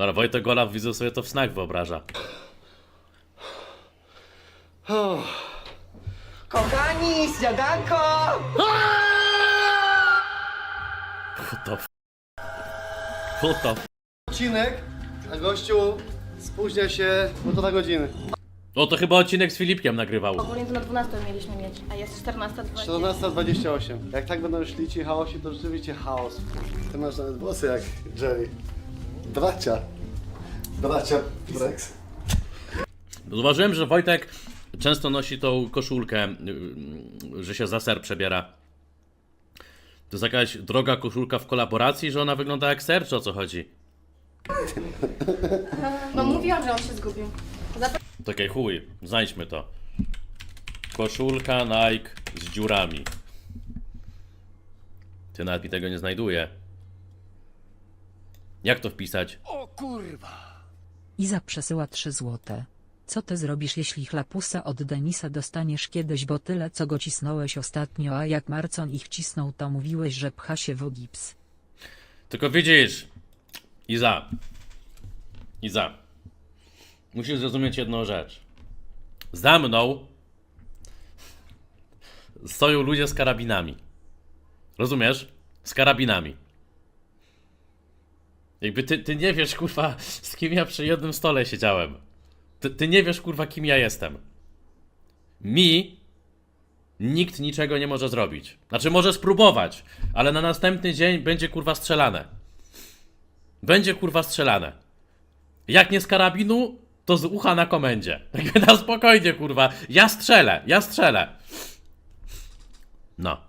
Dobra, Wojtek Golaf widzę sobie to w snach wyobraża. Kochani, śniadanko! What the f... What the f... Odcinek, a gościu spóźnia się półtora godziny. O, to chyba odcinek z Filipkiem nagrywał. Ogólnie to na 12 mieliśmy mieć, a jest 14.20. 14.28. Jak tak będą szli ci chaosi, to rzeczywiście chaos. Ty masz nawet włosy jak Jerry. Bracia. Bracia Brex. Zauważyłem, że Wojtek często nosi tą koszulkę, yy, że się za ser przebiera. To jest jakaś droga koszulka w kolaboracji, że ona wygląda jak ser, czy o co chodzi? No mówiłam, że on się zgubił. Takie chuj, znajdźmy to. Koszulka Nike z dziurami. Ty nawet mi tego nie znajduje. Jak to wpisać? Iza przesyła 3 złote. Co ty zrobisz jeśli chlapusa od Denisa dostaniesz kiedyś, bo tyle co go cisnąłeś ostatnio, a jak Marcon ich cisnął to mówiłeś, że pcha się w gips. Tylko widzisz, Iza, Iza, musisz zrozumieć jedną rzecz. Za mną stoją ludzie z karabinami. Rozumiesz? Z karabinami. Jakby ty, ty nie wiesz, kurwa, z kim ja przy jednym stole siedziałem. Ty, ty nie wiesz, kurwa, kim ja jestem. Mi nikt niczego nie może zrobić. Znaczy, może spróbować, ale na następny dzień będzie kurwa strzelane. Będzie kurwa strzelane. Jak nie z karabinu, to z ucha na komendzie. Jakby na spokojnie, kurwa. Ja strzelę, ja strzelę. No.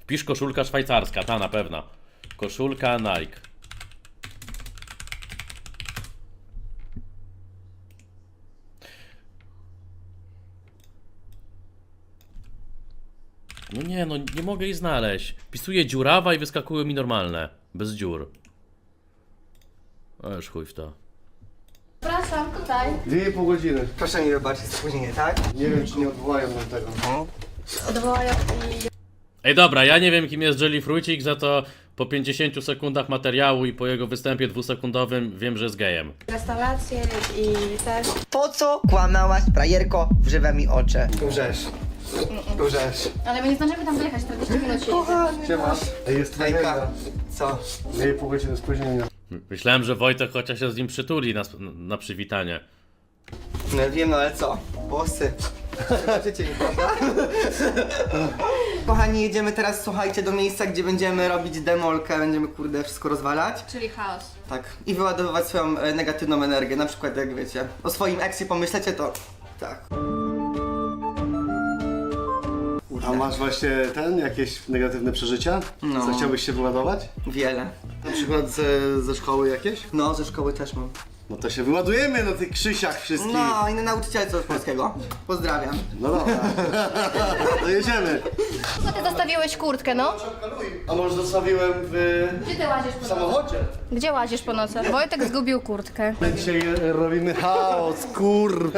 Wpisz koszulka szwajcarska, ta na pewno. Koszulka Nike. No nie, no nie mogę jej znaleźć. Pisuję dziurawa i wyskakują mi normalne. Bez dziur. O, już chuj w to. Przepraszam, tutaj. Dwie i pół godziny. Proszę mi wybaczyć spóźnienie, tak? Nie wiem, czy nie odwołają nam tego. Odwołają i... Ej, dobra, ja nie wiem kim jest Jelly Frucik, za to po 50 sekundach materiału i po jego występie dwusekundowym wiem, że jest gejem. Restauracje i też... Po co kłamałaś, frajerko, w żywe mi oczy? Łżesz. Łżesz. Ale my nie zdążymy tam dojechać, 40 minut się. Siema. Ej, jest Hejka. Co? Dwie i pół godziny spóźnienia. Myślałem, że Wojtek chociaż się z nim przytuli na, na przywitanie. No wiem, no ale co? Włosy. Prawda? Kochani, jedziemy teraz, słuchajcie, do miejsca, gdzie będziemy robić demolkę, będziemy, kurde, wszystko rozwalać. Czyli chaos. Tak. I wyładowywać swoją e, negatywną energię. Na przykład, jak wiecie, o swoim eksie pomyślecie, to tak. A masz właśnie ten, jakieś negatywne przeżycia? No. Co chciałbyś się wyładować? Wiele. Na przykład ze, ze szkoły jakieś? No, ze szkoły też mam. No to się wyładujemy na tych krzysiach wszystkich. No, i na nauczycielce z polskiego. Pozdrawiam. No dobra. to jedziemy. No ty zostawiłeś kurtkę, no? A może zostawiłem w, Gdzie ty łazisz po nocy? samochodzie? Gdzie łazisz po nocy? Wojtek zgubił kurtkę. My dzisiaj robimy chaos, kur...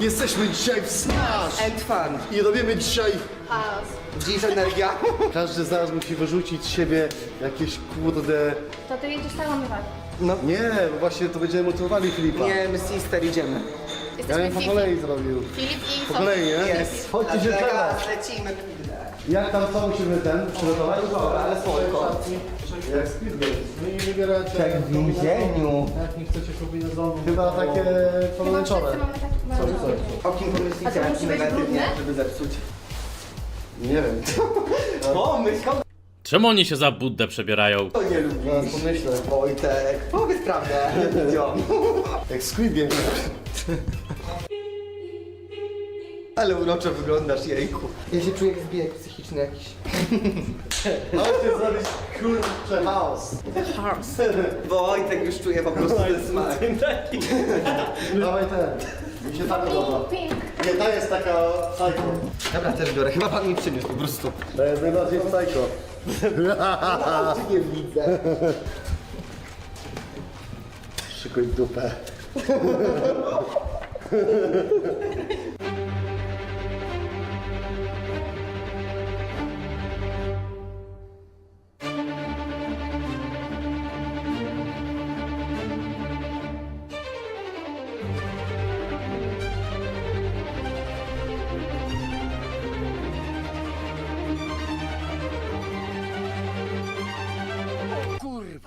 Jesteśmy dzisiaj w smash And fun. i robimy dzisiaj... Chaos. Dziś energia. Każdy z nas musi wyrzucić z siebie jakieś kurde... To ty jedziesz tam umywać. Nie, bo właśnie to będziemy motywowali Filipa. Nie, my sister idziemy. Ja bym po kolei zrobił. Filip i Po Sofia. kolei, nie? Jest. Chodźcie się Teraz lecimy. Jak tam co musimy ten przygotować? Dobra, ale spoko. Jak Game. No i wybieracie... Jak w więzieniu. Jak nie chcecie kombinezonu. Chyba takie pomarańczowe. O kim A pomyślicie, to jak musi być negatywnie, brudne? żeby zepsuć? Nie wiem. Pomyśl, Czemu oni się za Buddę przebierają? to nie lubi? Zaraz pomyślę. Wojtek, powiedz prawdę. Idziom. Jak Squid Game. Ale uroczo wyglądasz, jejku. Ja się czuję jak zbieg psychiczny jakiś. Chodźcie zrobić kurczę chaos. Wojtek już czuje po prostu ten smak. Dawaj ten. Mi się ta podoba. Nie, ta jest taka psycho. Dobra, też biorę. Chyba pan mi przyniósł po prostu. To jest najbardziej psycho. Nie widzę. Szykuj dupę.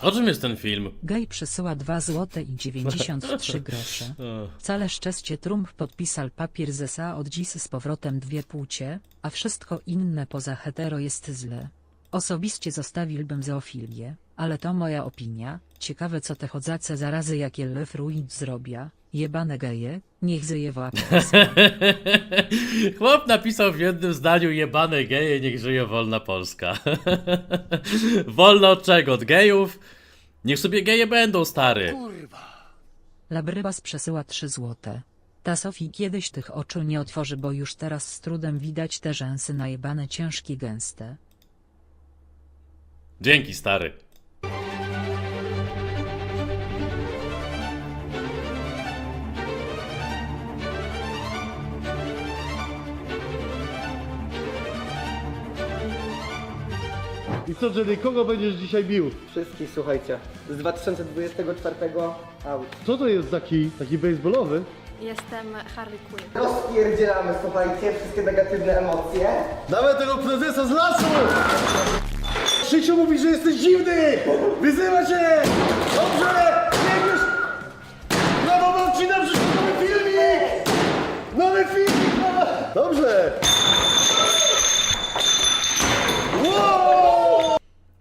O czym jest ten film? Gej przesyła 2 złote i 93 grosze. Wcale szczęście Trump podpisał papier z SA od dziś z powrotem dwie płcie, a wszystko inne poza hetero jest źle. Osobiście zostawiłbym zoofilię, ale to moja opinia. Ciekawe co te chodzace zarazy jakie Le Fruit zrobia. Jebane geje, niech zje w Chłop napisał w jednym zdaniu jebane geje, niech żyje wolna Polska. Wolno od czego? Od gejów? Niech sobie geje będą, stary. Labrybas przesyła 3 złote. Ta Sofii kiedyś tych oczu nie otworzy, bo już teraz z trudem widać te rzęsy najebane ciężkie gęste. Dzięki, stary. Co, Jerry, kogo będziesz dzisiaj bił? Wszystkich, słuchajcie. Z 2024 out. Co to jest taki, taki baseballowy? Jestem Harley Quinn. Rozpierdzielamy, słuchajcie, wszystkie negatywne emocje. Dawaj tego prezesa z lasu! Krzysiu mówi, że jesteś dziwny! Wyzywa cię! Dobrze! Biegniesz! Brawo Marcina, przyszedł nowy filmik! Nowy filmik! Brawo! Dobrze! Wow!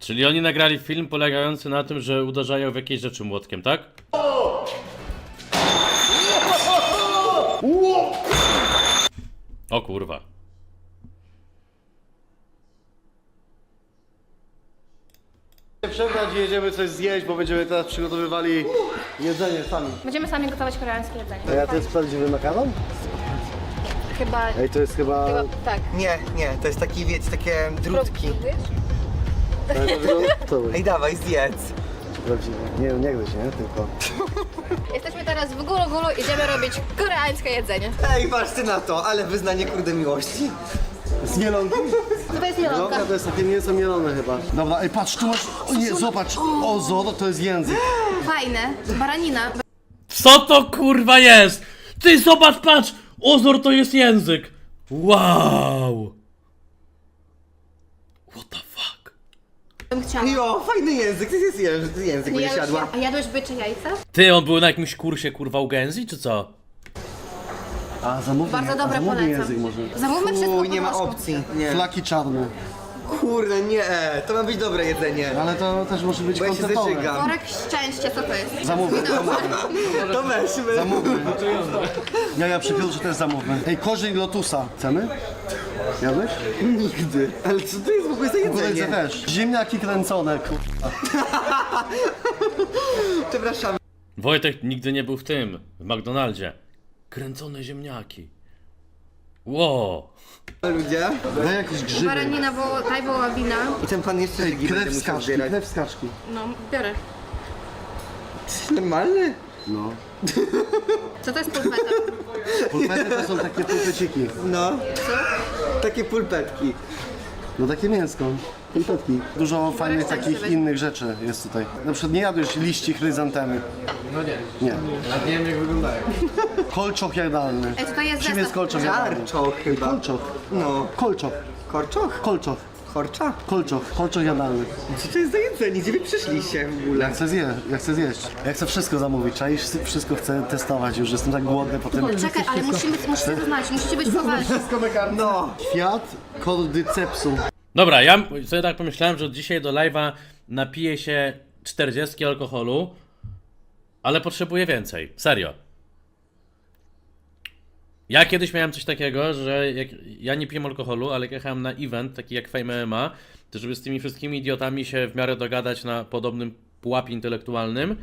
Czyli oni nagrali film polegający na tym, że uderzają w jakieś rzeczy młotkiem, tak? O kurwa. Przebrać i jedziemy coś zjeść, bo będziemy teraz przygotowywali jedzenie sami. Będziemy sami gotować koreańskie jedzenie. A ja to jest prawdziwy makaron? Chyba... Ej, to jest chyba... chyba tak. Nie, nie, to jest taki, wiecie, takie drutki. To Ej, dawaj, zjedz. prawdziwe. Nie, nie gryź, nie? Tylko... Jesteśmy teraz w Gulu Gulu, idziemy robić koreańskie jedzenie. Ej, patrzcie na to, ale wyznanie kurde miłości. Z mielonki? To jest mielonka? Mielonka to jest takie mięso mielone chyba. Dobra, ej, patrz, tu masz... O nie, zobacz! O, zoro, to jest język. Fajne. Baranina. Co to kurwa jest? Ty zobacz, patrz! Ozor to jest język! Wow! What the fuck? Bym chciała. Jo, fajny język, to jest język, język Nie będzie jadłeś, siadła. a jadłeś bycze jajca? Ty, on był na jakimś kursie kurwa u Genzi, czy co? A, zamówmy, Bardzo dobre zamówmy polecam. język może. Zamówmy wszystko Uj, po nie ma polsku. opcji. Nie. Flaki czarne. Kurde, nie, to ma być dobre jedzenie. Ale to też może być Bo ja się koncertowe. zaczygam. Worek szczęścia, co to jest? Zamówmy. To weźmy. Ja, ja przypiął, że też zamówmy. Ej, korzeń lotusa. Chcemy? Jadłeś? Nigdy. Ale co to jest w ogóle za jedzenie? też. Ziemniaki kręcone, ku... Przepraszam. Wojtek nigdy nie był w tym, w McDonaldzie. Kręcone ziemniaki. Wow! Ludzie. Daj jakieś grzyby. Baranina, woło, taj wołowina. I ten pan jeszcze Ej, ligi krew będzie z musiał kaczki, zbierać. krew z kaczki. No, biorę. Normalny? No. Co to jest pulpeta? Pulpety to są takie pulpeciki. No. Takie pulpetki. No takie mięsko. Dużo fajnych takich innych rzeczy jest tutaj. Na przykład nie jadłeś liści chryzantemy. No nie. Nie. Nie wiem jak wyglądają. Kolczoch jadalny. Ej, jest Czym jest zestaw. kolczoch jadalny? Żarczoch chyba. Kolczoch. No. Kolczoch. Korczoch? Kolczoch. Korcza? Kolczoch. Kolczoch jadalny. Co to jest za jedzenie? Gdzie wy przyszliście w ogóle? Ja chcę zjeść. Ja chcę zjeść. Ja chcę wszystko zamówić. Czaisz? Wszystko chcę testować już. Jestem tak głodny po tym. Czekaj, ale musimy, musicie to znać, musicie być poważni. No. Kwiat kordycepsu. Dobra, ja sobie tak pomyślałem, że od dzisiaj do live'a napiję się 40 alkoholu, ale potrzebuję więcej. Serio. Ja kiedyś miałem coś takiego, że jak, ja nie piję alkoholu, ale jechałem na event, taki jak Fame MMA, to żeby z tymi wszystkimi idiotami się w miarę dogadać na podobnym pułapie intelektualnym,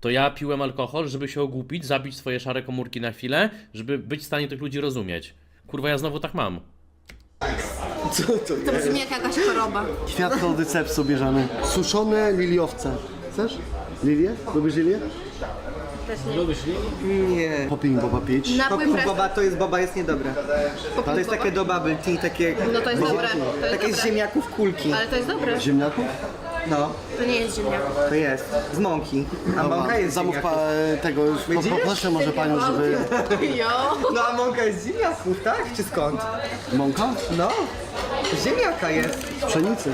to ja piłem alkohol, żeby się ogłupić, zabić swoje szare komórki na chwilę, żeby być w stanie tych ludzi rozumieć. Kurwa, ja znowu tak mam. To brzmi jak jakaś choroba. Kwiat kordycepsu bierzemy. Suszone liliowce. Chcesz? Lilię? Lubisz lilię? Też nie. Nie. Popij boba pić. Napój Popu pres... baba to jest baba jest niedobre. To jest takie do bubble tea, takie... No to jest dobre, to jest Takie z dobre. ziemniaków kulki. Ale to jest dobre. Ziemniaków? No, To nie jest ziemniak. to jest. Z mąki. A mąka jest z Zamów ziemniaków. pa, tego, już po, poproszę może panią, żeby... Jo. No a mąka jest z ziemniaków, tak? Czy skąd? Mąka? No. Z ziemniaka jest. Z pszenicy.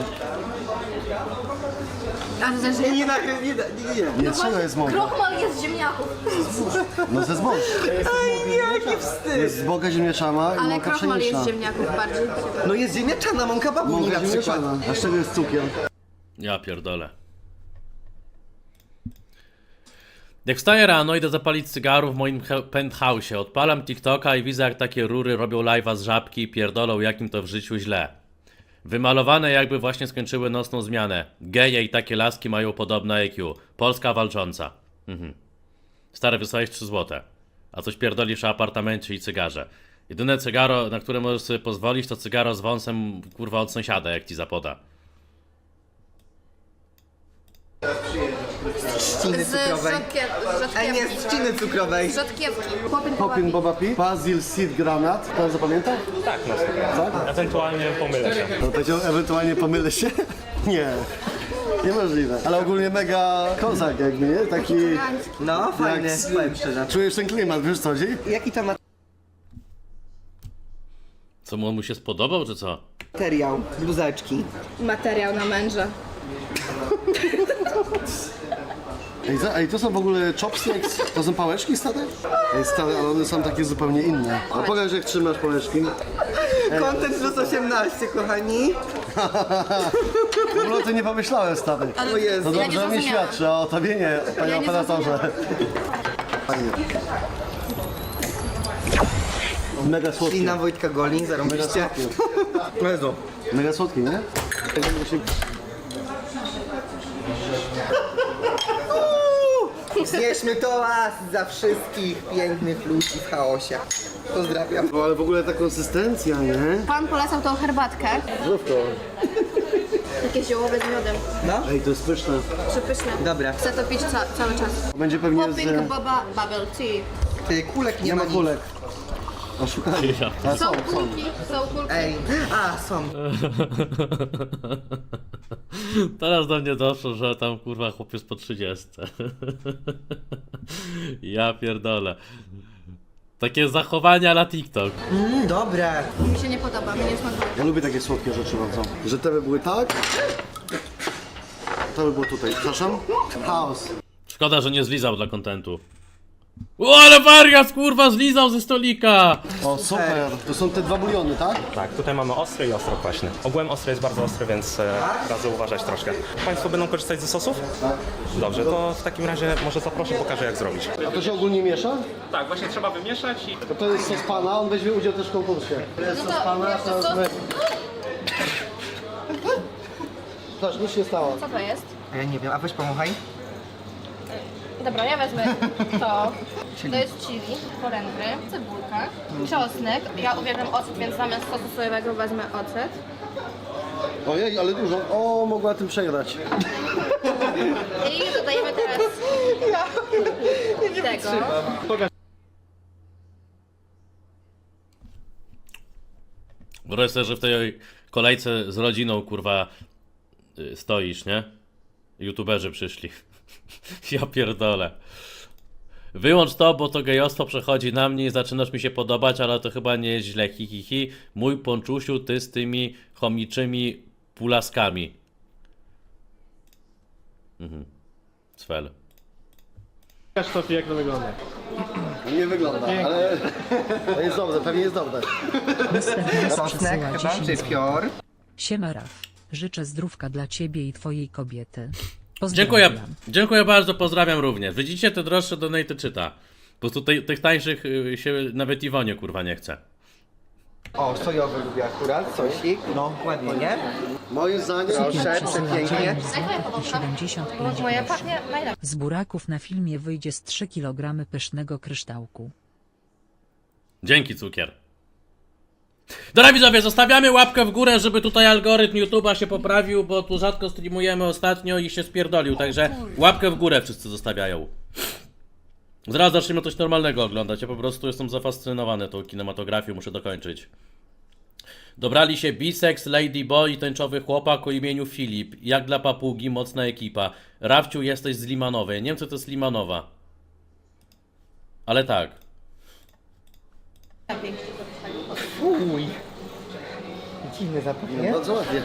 A to znaczy, Nie, nie, nagry- nie, nie, nie. Nie, czego jest mąka? krochmal jest z ziemniaków. No ze zbóż. Aj, jaki wstyd. Jest zboga ziemniaczana i Ale mąka krochmal pszeniczna. jest z ziemniaków bardziej. No jest ziemniaczana mąka babuni Mąka na przykład. ziemniaczana. A z czego jest cukier? Ja pierdolę. Jak wstaję rano, idę zapalić cygarów w moim penthouse'ie, odpalam TikToka i widzę jak takie rury robią live'a z żabki i pierdolą jakim to w życiu źle. Wymalowane jakby właśnie skończyły nocną zmianę. Geje i takie laski mają podobne IQ. Polska walcząca. Mhm. Stary, wysłałeś 3 złote. A coś pierdolisz o apartamencie i cygarze. Jedyne cygaro, na które możesz sobie pozwolić, to cygaro z wąsem, kurwa, od sąsiada, jak ci zapoda. Trzciny Z cukrowej. rzodkiew- Ej, nie, z rzodkiewki. trzciny cukrowej. Rzodkiewki. Popin Popin Boba Pi, Basil Seed Granat. Pan zapamięta? Tak, no Tak? ewentualnie pomylę się. No powiedział, ewentualnie pomylę się? Nie. Niemożliwe. Ale ogólnie mega kozak jakby, nie? Taki... No, fajny, Jak- powiem szczerze. Czujesz ten klimat, wiesz co chodzi? Jaki to Co, mu- on mu się spodobał, czy co? materiał? Bluzeczki. Materiał na męża. Ej, za, ej, to są w ogóle chopsticks? To są pałeczki stare? Ej, stare, ale one są takie zupełnie inne. A pokaż jak trzymasz pałeczki. Content plus 18, kochani. W ogóle to nie pomyślałem, stary. O Jezu. No Ja nie dobrze mi zrozumiałam. świadczy o tobie nie, panie Ja nie operatorze. Fajnie. Mega słodkie. Lina Wojtka Goli, zarąbiście. Jezu. Mega słodkie, nie? Znieśmy toast za wszystkich pięknych ludzi w chaosie. Pozdrawiam. No ale w ogóle ta konsystencja, nie? Pan polecał tą herbatkę. Zdrówko. Takie ziołowe z miodem. No, Ej, to jest pyszne. Przepyszne. dobra. Chcę to pić ca cały czas. Będzie pewnie Popping z... Boba Bubble Tea. Ty, kulek nie, Nie ma nic. kulek. A Są są, są. kulki, są kulki. Ej, a, są. Teraz do mnie doszło, że tam kurwa chłopiec po 30. ja pierdolę. Takie zachowania na TikTok. Mm, dobre. Mi się nie podoba, mi nie smakuje. Ja lubię takie słodkie rzeczy bardzo. Że te by były tak. To by było tutaj. Przepraszam? Chaos. Szkoda, że nie zlizał dla kontentu. O, ale wariat kurwa zlizał ze stolika! O, super. To są te dwa buliony, tak? Tak, tutaj mamy ostry i ostro kwaśny. Ogółem ostry jest bardzo ostry, więc e, radzę uważać troszkę. Państwo będą korzystać ze sosów? Dobrze, to w takim razie może zaproszę, pokażę jak zrobić. A to się ogólnie miesza? Tak, właśnie trzeba wymieszać i To to jest sos pana, on weźmie udział też w konkursie. To jest No sos pana, to sos- jest... Patrz, nic się stało. Co to jest? Ja nie wiem, a weź pomachaj. Dobra, ja wezmę to. To jest chili, porędry, cebulka, czosnek. Ja uwielbiam ocet, więc zamiast sosu sojowego wezmę ocet. Ojej, ale dużo. O, mogła tym przegrać. I dodajemy teraz tego. Wyobraź sobie, że w tej kolejce z rodziną kurwa y, stoisz, nie? YouTuberzy przyszli. ja pierdolę. Wyłącz to, bo to gejostwo przechodzi na mnie i zaczynasz mi się podobać, ale to chyba nie jest źle. Hi, hi, hi. Mój ponczusiu, ty z tymi chomiczymi pulaskami. Mhm. Cfel. Nie wygląda, ale to jest dobre, pewnie jest dobre. Sosnek chyba, 10 czy pior? Siema Raf. Życzę zdrówka dla ciebie i twojej kobiety. Pozdrawiam. Dziękuję, dziękuję bardzo, pozdrawiam również. Widzicie, te droższe donaty czyta. Po prostu tej- tych tańszych y, się nawet Iwonie kurwa nie chce. O, sojowy lubię akurat, sosik. No, ładnie, nie? Moim zdaniem... Proszę, przepięknie. 9 zł i 75 Moja groszy. pachnie najlepiej. Z buraków na filmie wyjdzie z 3 kg pysznego kryształku. Dzięki, cukier. Dobra widzowie, zostawiamy łapkę w górę, żeby tutaj algorytm YouTube'a się poprawił, bo tu rzadko streamujemy ostatnio i się spierdolił, także łapkę w górę wszyscy zostawiają. Zaraz zaczniemy coś normalnego oglądać, ja po prostu jestem zafascynowany tą kinematografią, muszę dokończyć. Dobrali się Bisex, Ladyboy i tęczowy chłopak o imieniu Filip. Jak dla papugi, mocna ekipa. Rafciu, jesteś z Limanowej. Nie wiem, co to jest Limanowa. Ale tak. Uj. Dziwny zapach, nie? Bardzo ładnie.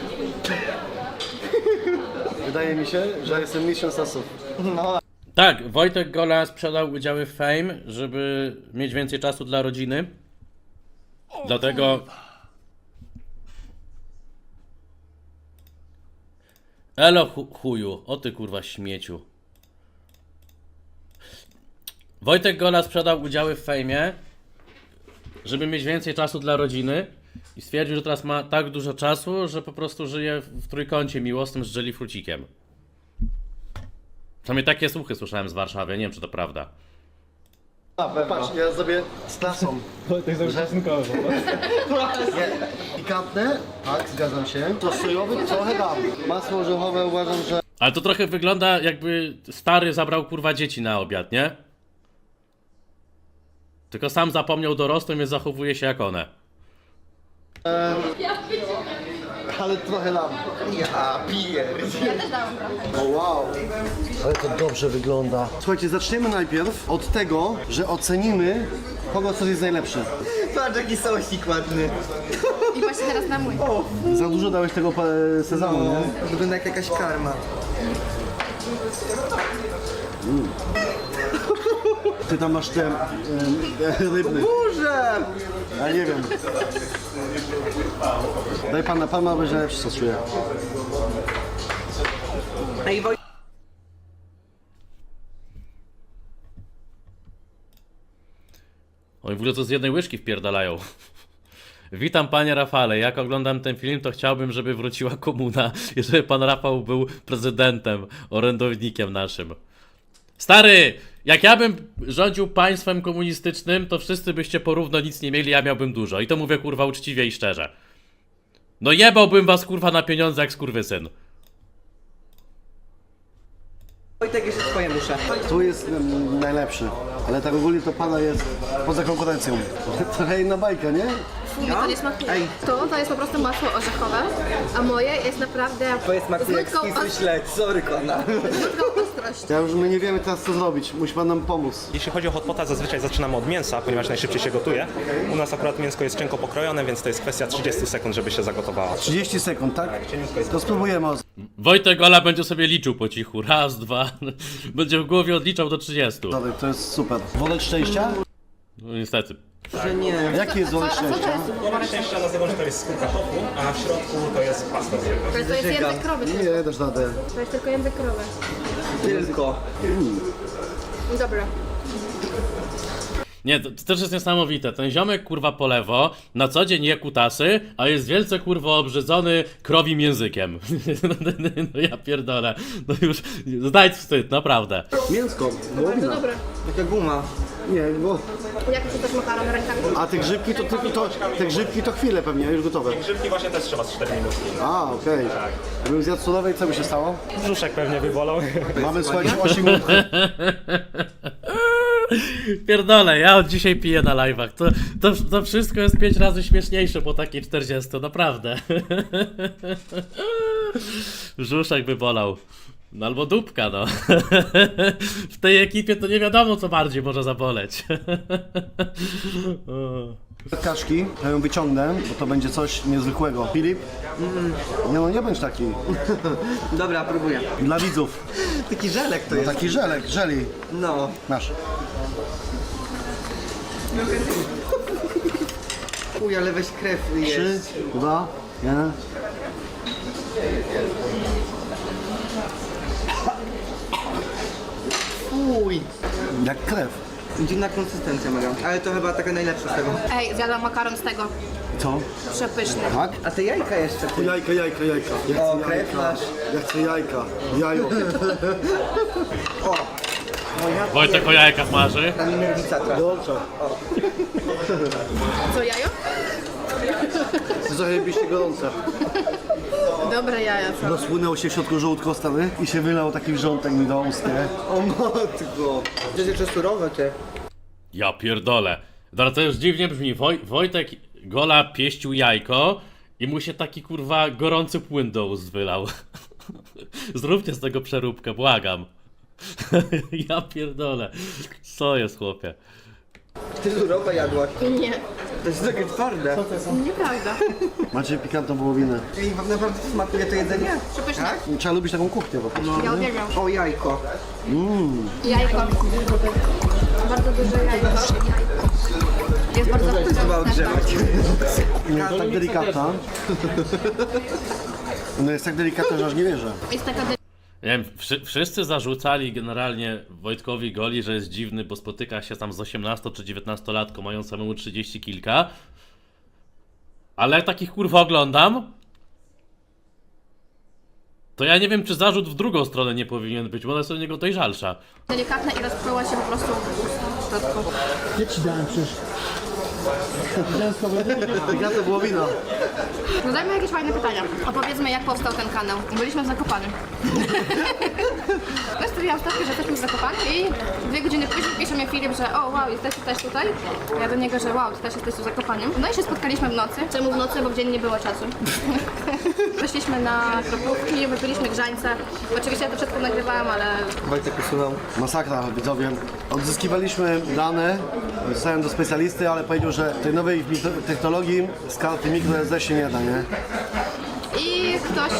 Wydaje mi się, że jestem mistrzem sosów. Tak, Wojtek Gola sprzedał udziały w Fame, żeby mieć więcej czasu dla rodziny. Dlatego. Elo chu- chuju, o ty kurwa śmieciu. Wojtek Gola sprzedał udziały w fejmie, żeby mieć więcej czasu dla rodziny i stwierdził, że teraz ma tak dużo czasu, że po prostu żyje w trójkącie miłosnym z Jelly Frucikiem. Przynajmniej takie słuchy słyszałem z Warszawy, nie wiem czy to prawda. Patrz, ja zrobię z klasą. Nie, Pikantne? Tak, zgadzam się. To sojowy trochę dam. Masło orzechowe uważam, że... Ale to trochę wygląda jakby stary zabrał kurwa dzieci na obiad, nie? Tylko sam zapomniał dorosłym, więc zachowuje się jak one. Ale trochę dam. Ja piję. Ja też dałam trochę. O wow. Ale to dobrze wygląda. Słuchajcie, zaczniemy najpierw od tego, że ocenimy, kogo coś jest najlepszy. Patrz jaki sosik ładny. I właśnie teraz na mój. Za dużo dałeś tego pa- sezamu, nie? Wygląda jak jakaś karma. Ty tam masz ten e, rybny. Burze! Ja nie wiem. Daj pana, pan ma być czuje. Ej, Woj... Oni w ogóle to z jednej łyżki wpierdalają. Witam panie Rafale, jak oglądam ten film, to chciałbym, żeby wróciła komuna i żeby pan Rafał był prezydentem, orędownikiem naszym. Stary, jak ja bym rządził państwem komunistycznym, to wszyscy byście porówno nic nie mieli, ja miałbym dużo. I to mówię kurwa uczciwie i szczerze. No jebałbym was kurwa na pieniądze jak skurwysyn. Wojtek, jeszcze twoje muszę. Tu jest mm, najlepszy, ale tak ogólnie to pana jest poza konkurencją. Trochę inna bajka, nie? Fuj, to nie smakuje. To, to jest po prostu masło orzechowe, a moje jest naprawdę Twoje z smakuje jak nutką, skisły os- śledź, sorry kona. z nutką ostrości. Ja już my nie wiemy teraz co zrobić, musi pan nam pomóc. Jeśli chodzi o hot pota, zazwyczaj zaczynamy od mięsa, ponieważ najszybciej się gotuje. U nas akurat mięsko jest cienko pokrojone, więc to jest kwestia 30 sekund, żeby się zagotowało. 30 sekund, tak? To spróbujemy. Wojtek Ola będzie sobie liczył po cichu. Raz, dwa. Będzie w głowie odliczał do 30. Dobra, to jest super. Worek szczęścia? No niestety. Że nie. Jaki jest to szczęścia? Worek szczęścia nazywa, że to jest skórka tofu, a w środku to jest pasta z jabłek. To jest, to jest język krowy. Nie, dasz radę. To jest tylko język krowy. Tylko. Dobra. Nie, to, to też jest niesamowite. Ten ziomek kurwa po lewo, na co dzień je kutasy, a jest wielce kurwa obrzydzony krowim językiem. no ja pierdolę. No już, daj wstyd, naprawdę. Mięsko, Bardzo wołowina. dobre. Taka guma. Nie, bo... Jak się też makaron rękami? A te grzybki to, tylko to, te grzybki to chwilę pewnie, już gotowe. Grzybki właśnie też trzeba z 4 minuty. A, okej. Gdybym zjadł surowej, co by się stało? Brzuszek pewnie wybolał. Mamy, słuchajcie, 8 minut. Pierdolę, ja od dzisiaj piję na live'ach. To, to, to wszystko jest pięć razy śmieszniejsze po takiej 40, naprawdę. Brzuszek by bolał. No albo dupka, no. W tej ekipie to nie wiadomo, co bardziej może zaboleć. Kaszki, ja ją wyciągnę, bo to będzie coś niezwykłego. Filip? Nie no, nie bądź taki. Dobra, próbuję. Dla widzów. Taki żelek to No jest. taki żelek, żeli. No. Masz. Uj, ale weź krew Trzy, jest. dwa, jeden. Uj. Jak krew. Dziwna konsystencja mega. Ale to chyba taka najlepsza z tego. Ej, zjadłam makaron z tego. Co? Przepyszny. Tak? A te jajka jeszcze. Ty. Jajka, jajka, jajka. Ja O, chcę krew jajka. masz. Ja chcę jajka. Jajo. Moja Wojtek o jajkach marzy. Na mi nerwica trafi. Dobrze. Co, jajo? To zajebiście gorące. Dobre jaja, co? Rozpłynęło się w środku żołądko stary i się wylał taki wrzątek mi do ust, nie? O matko. Jest jeszcze surowe, czy? Ja pierdolę. Dobra, to już dziwnie brzmi. Woj, Wojtek Gola pieścił jajko i mu się taki kurwa gorący płyn do ust wylał. Zróbcie z tego przeróbkę, błagam. ja pierdolę. Co jest chłopie? Ty surowe jadłaś. Nie. To jest takie twarde. Nieprawda. Macie pikantną wołowinę. I wam naprawdę smakuje to jedzenie? Przepyszne. Tak? Trzeba lubić taką kuchnię po prostu. Ja uwielbiam. O jajko. Jajko. Bardzo duże jajko. Jest bardzo Chyba odgrzewać. Nie, tak delikatna. No jest tak delikatna, że aż nie wierzę. Jest taka Nie wiem, wszy, wszyscy zarzucali generalnie Wojtkowi Goli, że jest dziwny, bo spotyka się tam z 18 czy 19 latką, mają samemu 30 kilka. Ale jak takich kurwa oglądam, to ja nie wiem, czy zarzut w drugą stronę nie powinien być, bo ona jest od niego dojrzalsza. delikatna i rozpływa się po prostu w środku. Nie ci dałem przecież. Delikatna wołowina. Zadajmy jakieś fajne pytania. Opowiedzmy, jak powstał ten kanał. Byliśmy w Zakopanem. Ja studiowałam stawkę, że jesteśmy w Zakopanem i dwie godziny później pisze mi Filip, że o wow, jesteś też tutaj. Ja do niego, że wow, ty też jesteś w Zakopanem. No i się spotkaliśmy w nocy. Czemu w nocy? Bo w dzień nie było czasu. Weszliśmy na kropówki, wypiliśmy grzańca. Oczywiście ja to wszystko nagrywałam, ale Wojtek usunął. Masakra, widzowie. Odzyskiwaliśmy dane, zostałem do specjalisty, ale powiedział, że tej nowej technologii z karty microSD się nie da, nie? i ktoś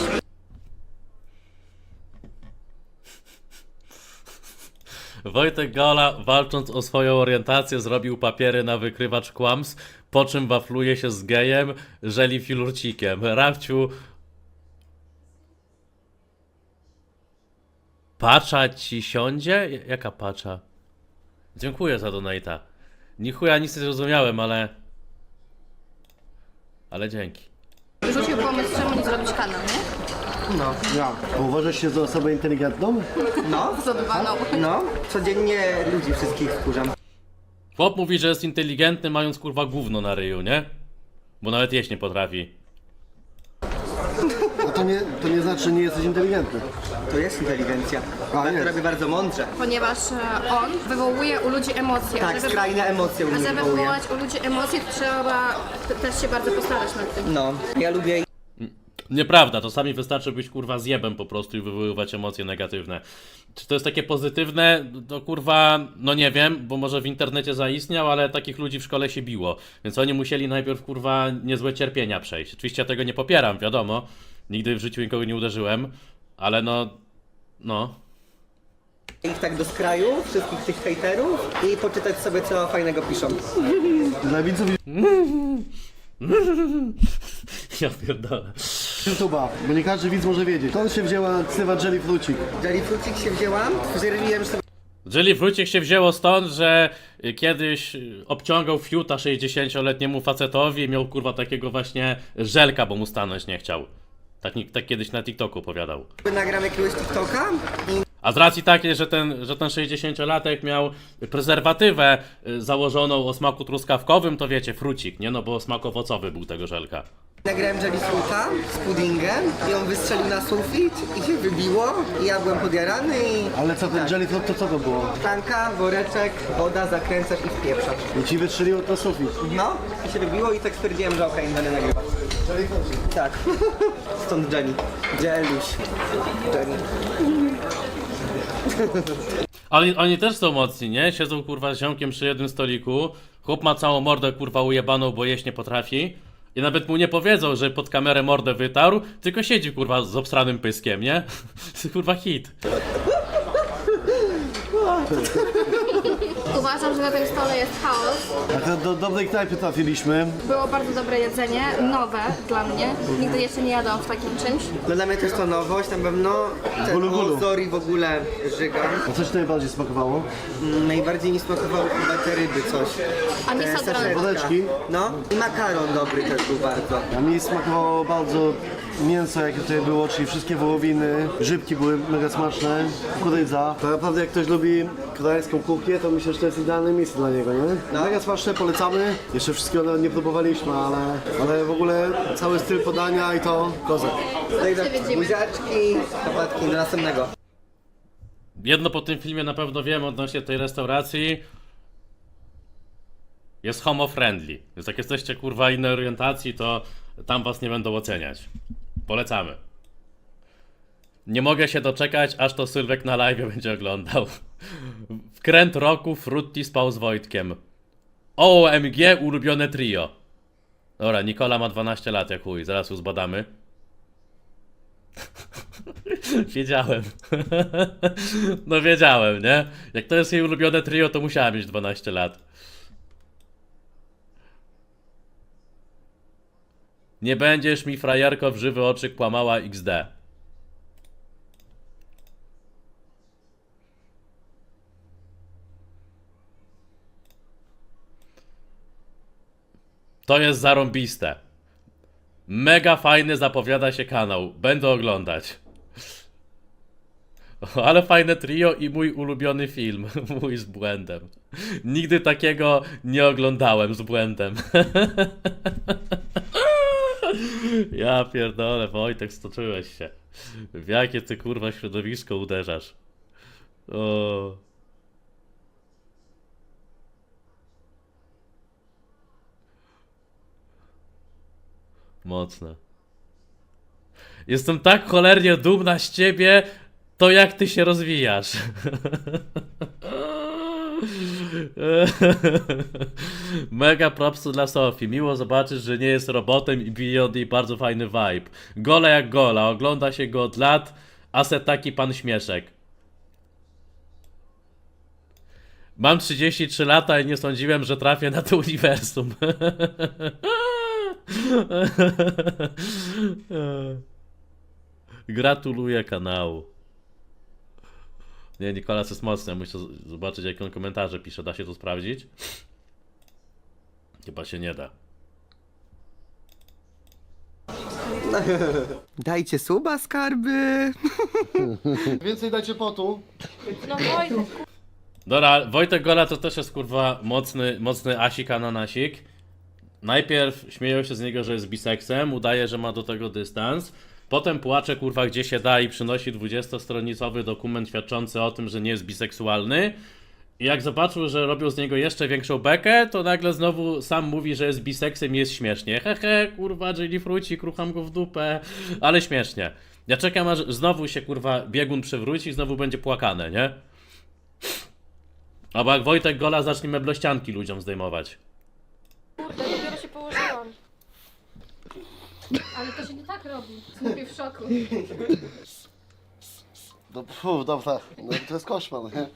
Wojtek Gola, walcząc o swoją orientację, zrobił papiery na wykrywacz kłamstw, po czym wafluje się z gejem, żeli filurcikiem. Rafciu... Pacza ci siądzie? Jaka pacza? Dziękuję za donata. Ni chuja nic nie zrozumiałem, ale... Ale dzięki. rzucił pomysł, czemu nie zrobić kanał, nie? No. Ja. A uważasz się za osobę inteligentną? No. Zadywaną. No. Codziennie ludzi wszystkich wkurzam. Chłop mówi, że jest inteligentny, mając kurwa gówno na ryju, nie? Bo nawet jeść nie potrafi. No to nie, to nie znaczy, że nie jesteś inteligentny. To jest inteligencja. A, Ale to jest. robi bardzo mądrze. Ponieważ e, on wywołuje u ludzi emocje. Tak, Żeby- skrajne emocje u A żeby wywołuje. wywołać u ludzi emocje, to trzeba t- też się bardzo postarać nad tym. No. Ja lubię Nieprawda, czasami wystarczy być kurwa zjebem po prostu i wywoływać emocje negatywne. Czy to jest takie pozytywne? To kurwa, no nie wiem, bo może w internecie zaistniał, ale takich ludzi w szkole się biło. Więc oni musieli najpierw kurwa niezłe cierpienia przejść. Oczywiście ja tego nie popieram, wiadomo. Nigdy w życiu nikogo nie uderzyłem, ale no. No. ich tak do skraju, wszystkich tych hejterów i poczytać sobie, co fajnego piszą. Dla widzów Ja pierdolę. YouTube'a, bo nie każdy widz może wiedzieć. Skąd się wzięła ksywa Jelly Frucik? Jellyfrucik się wzięłam, zrobiłem sobie Jelly Frucik się wzięło stąd, że kiedyś obciągał fiuta 60-letniemu facetowi i miał kurwa takiego właśnie żelka, bo mu stanąć nie chciał. Tak, tak kiedyś na TikToku opowiadał. nagram jakiegoś TikToka i A z racji takiej, że ten, że ten 60-latek miał prezerwatywę y, założoną o smaku truskawkowym, to wiecie, frucik, nie? No bo smak owocowy był tego żelka. nagrałem Jellyfruta z puddingem i on wystrzelił na sufit i się wybiło i ja byłem podjarany i Ale co, ten Jelly Fruit to co to było? szklanka, woreczek, woda, zakręcasz i wpieprzasz. I ci wystrzeliło to sufit. No, i się wybiło i tak stwierdziłem, że okej, nie będę nagrywać. Tak. Stąd Jenny. Jeluś. Jenny. Ale oni też są mocni, nie? Siedzą kurwa z ziomkiem przy jednym stoliku. Chłop ma całą mordę kurwa ujebaną, bo jeść nie potrafi. I nawet mu nie powiedzą, że pod kamerę mordę wytarł, tylko siedzi kurwa z obstranym pyskiem, nie? kurwa hit. Uważam, że na tym stole jest chaos. A to do dobrej knajpy trafiliśmy. Było bardzo dobre jedzenie, nowe dla mnie. Nigdy jeszcze nie jadłam w takim czymś. No dla mnie też to nowość, na pewno ten Gulu, gulu. ozori w ogóle żygam. A co ci najbardziej smakowało? Mm, Najbardziej mi smakowały chyba te ryby coś. A mi Te sadrone. saszetka. Wodeczki? No i makaron dobry też był bardzo. A mi smakowało bardzo mięso, jakie tutaj było, czyli wszystkie wołowiny, grzybki były mega smaczne, kukurydza. To naprawdę jak ktoś lubi koreańską kuchnię, to myślę, że to jest idealne miejsce dla niego, nie? Mega smaczne, polecamy. Jeszcze wszystkiego nie próbowaliśmy, ale, ale w ogóle cały styl podania i to kozak. Się tak buziaczki, chłopatki, do następnego. Jedno po tym filmie na pewno wiem odnośnie tej restauracji. Jest homo friendly. Więc jak jesteście kurwa innej orientacji, to tam was nie będą oceniać. Polecamy. Nie mogę się doczekać, aż to Sylwek na live będzie oglądał. Wkręt roku Frutti spał z Wojtkiem. OMG ulubione trio. Dobra, Nikola ma 12 lat, jak chuj, zaraz ją zbadamy. wiedziałem. no wiedziałem, nie? Jak to jest jej ulubione trio, to musiała mieć 12 lat. Nie będziesz mi frajerko w żywy oczy kłamała XD. To jest zarąbiste. Mega fajny zapowiada się kanał. Będę oglądać. Ale fajne trio i mój ulubiony film. Mój z błędem. Nigdy takiego nie oglądałem z błędem. Ja pierdolę, Wojtek, stoczyłeś się. W jakie ty kurwa środowisko uderzasz? O. Mocne. Jestem tak cholernie dumna z ciebie, to jak ty się rozwijasz. Mega propsy dla Sofii. Miło zobaczyć, że nie jest robotem i bije od bardzo fajny vibe. Gola jak gola, ogląda się go od lat, a se taki pan śmieszek. Mam 33 lata i nie sądziłem, że trafię na to uniwersum. Gratuluję kanału. Nie, Nikolas jest mocny, ja muszę zobaczyć jak on komentarze pisze, da się to sprawdzić? Chyba się nie da. Dajcie suba, skarby. Więcej dajcie potu. No Wojtek, Dobra, Wojtek Gola to też jest kurwa mocny, mocny asik ananasik. Najpierw śmieją się z niego, że jest biseksem, udaje, że ma do tego dystans. Potem płacze kurwa gdzie się da i przynosi 20-stronicowy dokument świadczący o tym, że nie jest biseksualny. I jak zobaczył, że robią z niego jeszcze większą bekę, to nagle znowu sam mówi, że jest biseksem i jest śmiesznie. Hehe, kurwa, Jelly Fruci, krucham go w dupę, ale śmiesznie. Ja czekam aż znowu się kurwa biegun przewróci i znowu będzie płakane, nie? Albo jak Wojtek Gola zacznie meblościanki ludziom zdejmować. kurde. Ale to się nie tak robi. Mówię w szoku. No, pfu, dobra, no, to jest koszmar, nie?